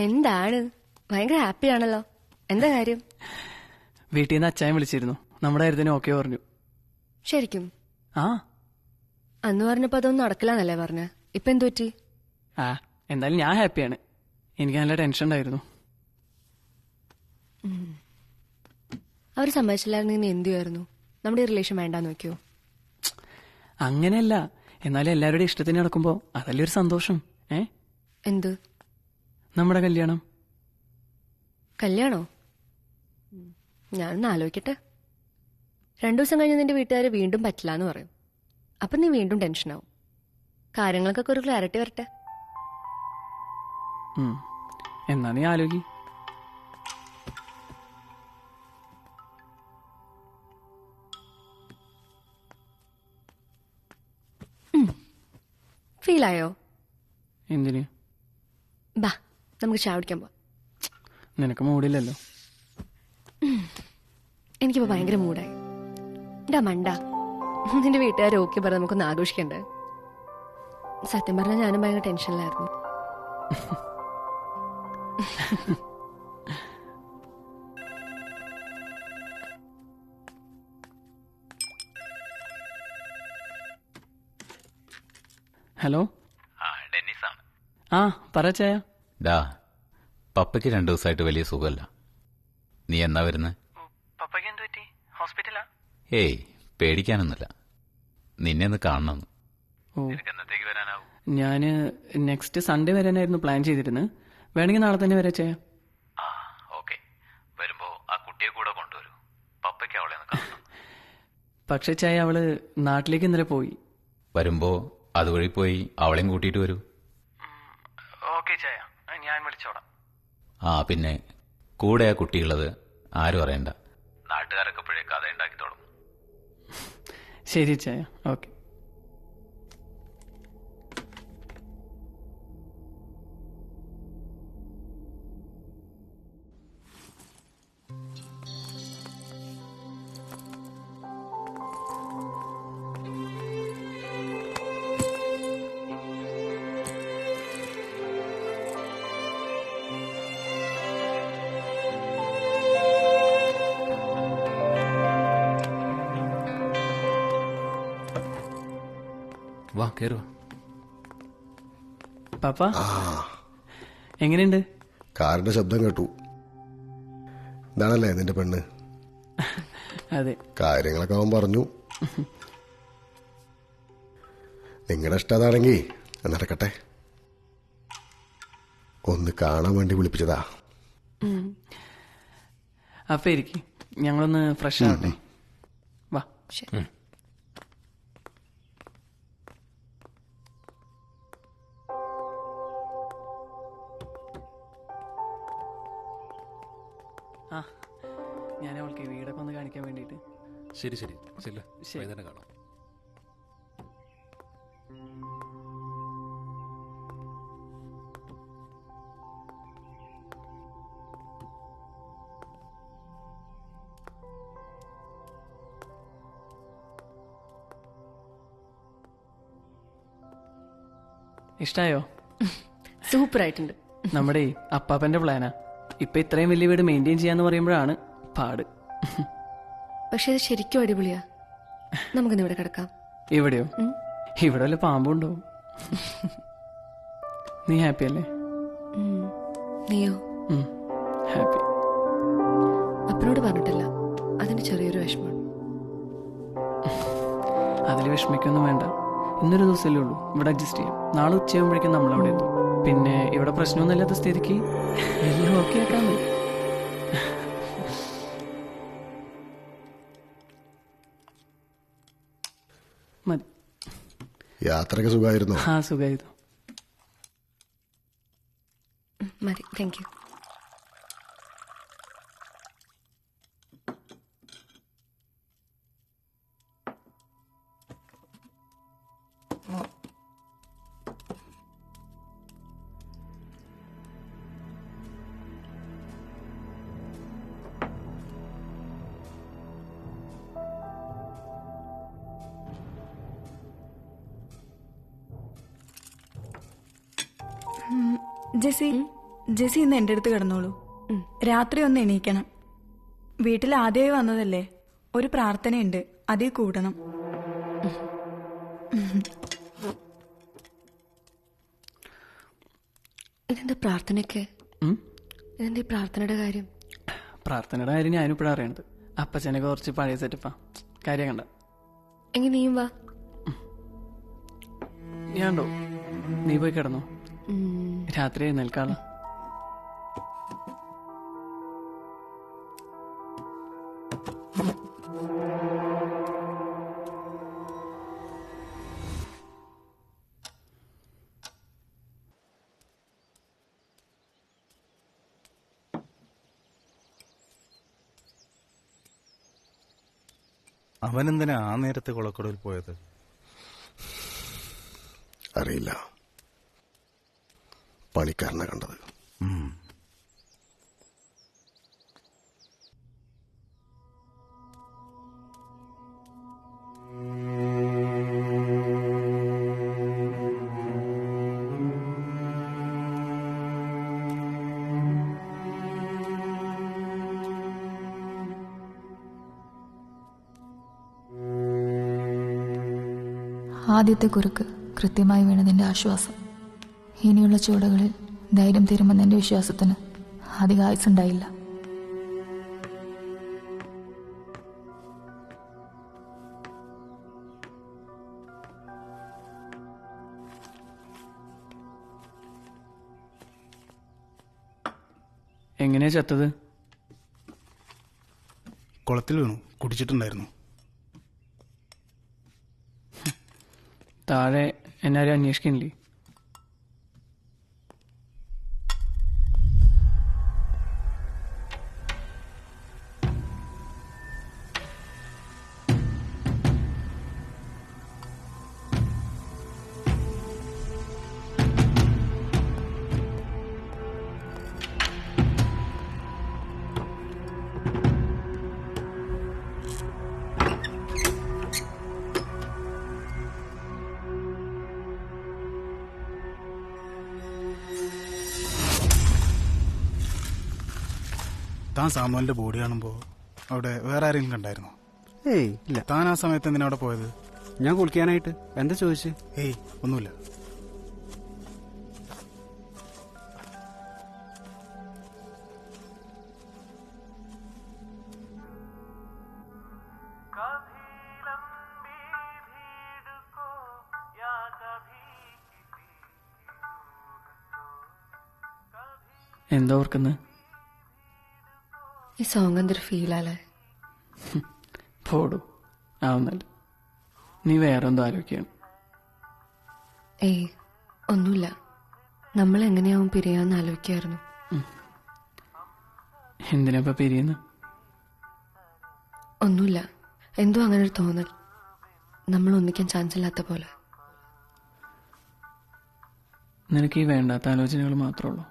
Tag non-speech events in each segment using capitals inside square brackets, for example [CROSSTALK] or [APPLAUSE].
എന്താണ്? ഭയങ്കര ഹാപ്പിയാണല്ലോ എന്താ കാര്യം? വീട്ടിൽ നിന്ന് അച്ചായൻ വിളിച്ചിരുന്നു. നമ്മുടെ കാര്യത്തിന് ഓക്കെ പറഞ്ഞു. ശരിക്കും? ആ. അന്ന് പറഞ്ഞപ്പോ അതൊന്നും നടക്കില്ലെന്നല്ലേ പറഞ്ഞ? ഇപ്പൊ എന്തു പറ്റി? ആ എന്തായാലും ഞാൻ ഹാപ്പിയാണ് എനിക്ക് നല്ല ടെൻഷൻ ഉണ്ടായിരുന്നു. അവർ സമ്മതിച്ചില്ലായിരുന്നു എന്ത് ചെയ്യുമായിരുന്നു? നമ്മുടെ റിലേഷൻ വേണ്ടാന്ന് നോക്കിയോ? അങ്ങനെയല്ല. എന്നാലും എല്ലാവരുടെയും ഇഷ്ടത്തിന് നടക്കുമ്പോ അതല്ലേ ഒരു സന്തോഷം. ഏ? എന്ത്? നമ്മുടെ കല്യാണം? കല്യാണോ. ഞാനൊന്ന് ആലോചിക്കട്ടെ. രണ്ടു ദിവസം കഴിഞ്ഞ് നിന്റെ വീട്ടുകാർ വീണ്ടും പറ്റില്ല എന്ന് പറയും. അപ്പൊ നീ വീണ്ടും ടെൻഷനാവും. കാര്യങ്ങൾക്കൊക്കെ ഒരു ക്ലാരിറ്റി വരട്ടെ. എന്നാ നീ ആലോചി. ഫീലായോ? എന്തിന്? ബാ. നമുക്ക് ചായ കുടിക്കാൻ പോവാം. നിനക്ക് മൂടില്ലല്ലോ. എനിക്കിപ്പോ ഭയങ്കര മൂടായി. എന്താ മണ്ട. നിന്റെ വീട്ടുകാർ ഓക്കെ പറഞ്ഞ നമുക്കൊന്ന് ആഘോഷിക്കണ്ടേ? സത്യം പറഞ്ഞാൽ ഞാനും ഭയങ്കര ടെൻഷനിലായിരുന്നു. ഹലോ. ആ ഡെന്നിസാണ്. ആ പറ ചായ. ഡാ പപ്പയ്ക്ക് രണ്ടു ദിവസമായിട്ട് വലിയ സുഖമല്ല. നീ എന്നാ വരുന്നത് ഏയ് പേടിക്കാനൊന്നുമില്ല. നിന്നെ ഒന്ന് കാണണം ഞാൻ നെക്സ്റ്റ് സൺഡേ വരാനായിരുന്നു പ്ലാൻ ചെയ്തിരുന്നത്. വേണമെങ്കിൽ നാളെ തന്നെ വരാ ചെയ്യാം ആ ഓക്കെ. വരുമ്പോ ആ കുട്ടിയെ കൂടെ കൊണ്ടുവരൂ. പപ്പയ്ക്ക് അവളെ ഒന്ന് കാണണം. [LAUGHS] പക്ഷേ ചായ അവൾ നാട്ടിലേക്ക് ഇന്നലെ പോയി. വരുമ്പോ അതുവഴി പോയി അവളെയും കൂട്ടിയിട്ട് വരൂ. ഓക്കെ ചായ. ഞാൻ വിളിച്ചോടാം ആ പിന്നെ കൂടെ ആ കുട്ടിയുള്ളത് ആരും അറിയണ്ട. നാട്ടുകാരൊക്കെ ഇപ്പോഴേ കഥ ഉണ്ടാക്കി തുടങ്ങും. ശരി ചായ. ഓക്കെ. വാ കേറുവാ പാപ്പ? എങ്ങനെയുണ്ട്? കാറിന്റെ ശബ്ദം കേട്ടു. ഇതാണല്ലേ നിന്റെ പെണ്ണ്? അതെ. കാര്യങ്ങളൊക്കെ അവൻ പറഞ്ഞു. നിങ്ങളുടെ ഇഷ്ടം അതാണെങ്കിൽ നടക്കട്ടെ. ഒന്ന് കാണാൻ വേണ്ടി വിളിപ്പിച്ചതാ. അപ്പൊ ഇരിക്കും ഞങ്ങളൊന്ന് ഫ്രഷ് ആവട്ടെ. വാ. ശരി. ആ ഞാൻ അവൾക്ക് വീടൊക്കെ ഒന്ന് കാണിക്കാൻ വേണ്ടിയിട്ട്. ശരി ശരി. ചെല്ല. ശരി. തന്നെ കാണാം. ഇഷ്ടായോ? സൂപ്പർ ആയിട്ടുണ്ട് നമ്മുടെ ഈ അപ്പാപ്പന്റെ പ്ലാനാ. ഇപ്പൊ ഇത്രയും വലിയ വീട് മെയിന്റെയിൻ ചെയ്യാന്ന് പറയുമ്പോഴാണ് പാട്. പക്ഷെ ഇത് ശരിക്കും അടിപൊളിയാ. നമുക്ക് ഇവിടെ കിടക്കാം. ഇവിടെയോ? ഇവിടെ വല്ല പാമ്പുണ്ടോ നീ ഹാപ്പി അല്ലേ? നീയോ? ഹാപ്പി അപ്പനോട് പറഞ്ഞിട്ടില്ല. അതിന് ചെറിയൊരു വിഷമം. അതിൽ വിഷമിക്കൊന്നും വേണ്ട. ഇന്നൊരു ദിവസമല്ലേ ഉള്ളൂ. ഇവിടെ അഡ്ജസ്റ്റ് ചെയ്യാം. നാളെ ഉച്ചയാകുമ്പോഴേക്കും നമ്മൾ അവിടെ എത്തും. പിന്നെ ഇവിടെ പ്രശ്നമൊന്നുമില്ലാത്ത സ്ഥിതിക്ക്. എല്ലാം ഓക്കെ ആക്കാൻ മതി. യാത്രയൊക്കെ സുഖമായിരുന്നു? ആ സുഖമായിരുന്നു. മതി. താങ്ക് യു ജെസി ജെസി ഇന്ന് എന്റെ അടുത്ത് കിടന്നോളൂ. രാത്രി ഒന്ന് എണീക്കണം. വീട്ടിൽ ആദ്യമായി വന്നതല്ലേ? ഒരു പ്രാർത്ഥനയുണ്ട്. അതിൽ കൂടണം. ഇതെന്താ പ്രാർത്ഥനയൊക്കെ? ഇതെന്താ ഈ പ്രാർത്ഥനയുടെ കാര്യം? പ്രാർത്ഥനയുടെ കാര്യം ഞാനും ഇപ്പോഴാണ് അറിയണത്. അപ്പച്ചനെ കുറച്ച് പഴയ സെറ്റപ്പാ കാര്യം കണ്ട? എങ്കിൽ നീയും വാ. ഞാണ്ടോ നീ പോയി കിടന്നോ. രാത്രി നിൽക്കാം അവനെന്തിനാ ആ നേരത്തെ കുളക്കടവിൽ പോയത്? അറിയില്ല. പണിക്കാരനെ കണ്ടത്. ആദ്യത്തെ കുറുക്ക് കൃത്യമായി വീണതിന്റെ ആശ്വാസം. ഇനിയുള്ള ചുവടുകളിൽ ധൈര്യം തീരുമെന്നെന്റെ വിശ്വാസത്തിന് അധിക ആയുസുണ്ടായില്ല എങ്ങനെയാ ചത്തത്? കുളത്തിൽ വീണു. കുടിച്ചിട്ടുണ്ടായിരുന്നു. താഴെ എന്നാരും അന്വേഷിക്കണില്ലേ താൻ സാമുവലിന്റെ ബോഡി കാണുമ്പോ അവിടെ വേറെ ആരെങ്കിലും കണ്ടായിരുന്നോ? ഏയ് ഇല്ല. താൻ ആ സമയത്ത് എന്തിനാ അവിടെ പോയത്? ഞാൻ കുളിക്കാനായിട്ട്. എന്താ ചോദിച്ചു? ഏയ് ഒന്നുമില്ല. എന്താ ഓർക്കുന്നത് ഈ സോങ് എന്തൊരു ഫീലാലേ പോടൂ. ആവുന്നല്ല. നീ വേറെ എന്തോ ആലോചിക്കുകയാണ് ഏയ് ഒന്നുമില്ല. നമ്മൾ എങ്ങനെയാവും പിരിയാന്ന് ആലോചിക്കായിരുന്നു. എന്തിനാ പിരിയുന്നു? ഒന്നുമില്ല. എന്തോ അങ്ങനെ ഒരു തോന്നൽ. നമ്മൾ ഒന്നിക്കാൻ ചാൻസ് ഇല്ലാത്ത പോലെ. നിനക്ക് ഈ വേണ്ടാത്ത ആലോചനകൾ മാത്രമേ ഉള്ളൂ.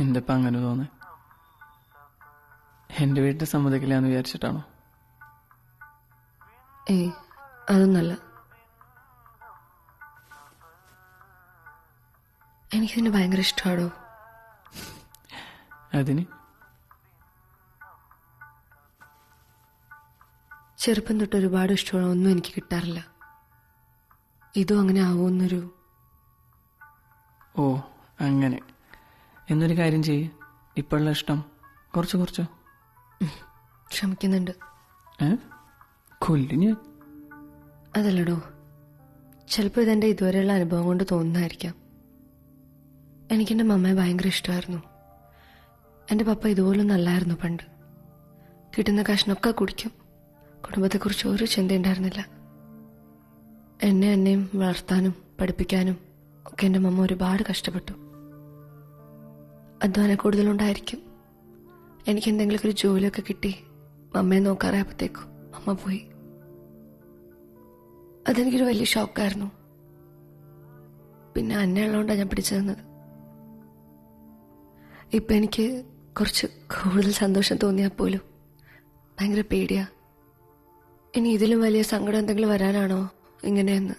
എന്തപ്പോ അങ്ങനെ തോന്നേ എന്റെ വീട്ടിൽ സമ്മതിക്കില്ല എന്ന് വിചാരിച്ചിട്ടാണോ? ഏ അതൊന്നല്ല. എനിക്ക് നിന്നെ ഭയങ്കര ഇഷ്ടമാണോ അതിന്? ചെറുപ്പം തൊട്ട് ഒരുപാട് ഇഷ്ടമുള്ള ഒന്നും എനിക്ക് കിട്ടാറില്ല. ഇതും അങ്ങനെ ആവുമെന്നൊരു ഓ അങ്ങനെ. എന്നൊരു കാര്യം ചെയ്യ്. ഇപ്പോഴുള്ള ഇഷ്ടം. കുറച്ച് കുറച്ച്. കൊല്ലിന്? അതല്ലടോ. ചിലപ്പോൾ ഇതെന്റെ ഇതുവരെയുള്ള അനുഭവം കൊണ്ട് തോന്നുന്നതായിരിക്കാം. എനിക്കെന്റെ മമ്മയെ ഭയങ്കര ഇഷ്ടമായിരുന്നു. എന്റെ പപ്പ ഇതുപോലൊന്നും നല്ലായിരുന്നു പണ്ട്. കിട്ടുന്ന കഷ്ണമൊക്കെ കുടിക്കും. കുടുംബത്തെക്കുറിച്ച് ഒരു ചിന്ത ഉണ്ടായിരുന്നില്ല. എന്നെ എന്നെയും വളർത്താനും പഠിപ്പിക്കാനും ഒക്കെ എന്റെ മമ്മ ഒരുപാട് കഷ്ടപ്പെട്ടു. അധ്വാന കൂടുതലുണ്ടായിരിക്കും. എനിക്ക് എന്തെങ്കിലും ഒരു ജോലിയൊക്കെ കിട്ടി. മമ്മയെ നോക്കാറായപ്പോഴത്തേക്കും അമ്മ പോയി. അതെനിക്കൊരു വലിയ ഷോക്കായിരുന്നു. പിന്നെ അന്നയുള്ളതുകൊണ്ടാണ് ഞാൻ പിടിച്ചു തന്നത് ഇപ്പം എനിക്ക് കുറച്ച് കൂടുതൽ സന്തോഷം തോന്നിയാൽ പോലും ഭയങ്കര പേടിയാ. ഇനി ഇതിലും വലിയ സങ്കടം എന്തെങ്കിലും വരാനാണോ ഇങ്ങനെയെന്ന്?